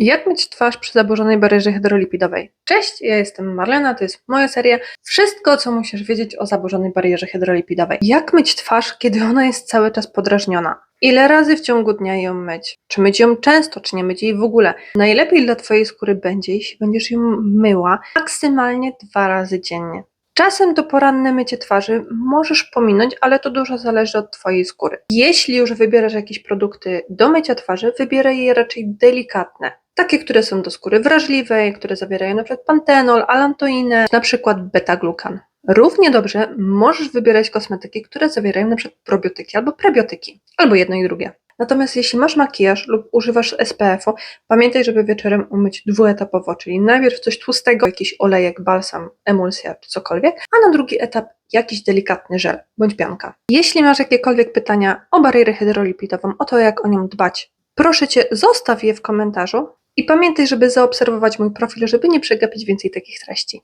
Jak myć twarz przy zaburzonej barierze hydrolipidowej? Cześć, ja jestem Marlena, to jest moja seria. Wszystko, co musisz wiedzieć o zaburzonej barierze hydrolipidowej. Jak myć twarz, kiedy ona jest cały czas podrażniona? Ile razy w ciągu dnia ją myć? Czy myć ją często, czy nie myć jej w ogóle? Najlepiej dla Twojej skóry będzie, jeśli będziesz ją myła maksymalnie dwa razy dziennie. Czasem to poranne mycie twarzy możesz pominąć, ale to dużo zależy od Twojej skóry. Jeśli już wybierasz jakieś produkty do mycia twarzy, wybieraj je raczej delikatne. Takie, które są do skóry wrażliwej, które zawierają np. pantenol, alantoinę, przykład beta-glukan. Równie dobrze możesz wybierać kosmetyki, które zawierają np. probiotyki albo prebiotyki, albo jedno i drugie. Natomiast jeśli masz makijaż lub używasz SPF-u, pamiętaj, żeby wieczorem umyć dwuetapowo, czyli najpierw coś tłustego, jakiś olejek, balsam, emulsja czy cokolwiek, a na drugi etap jakiś delikatny żel bądź pianka. Jeśli masz jakiekolwiek pytania o barierę hydrolipidową, o to jak o nią dbać, proszę Cię zostaw je w komentarzu i pamiętaj, żeby zaobserwować mój profil, żeby nie przegapić więcej takich treści.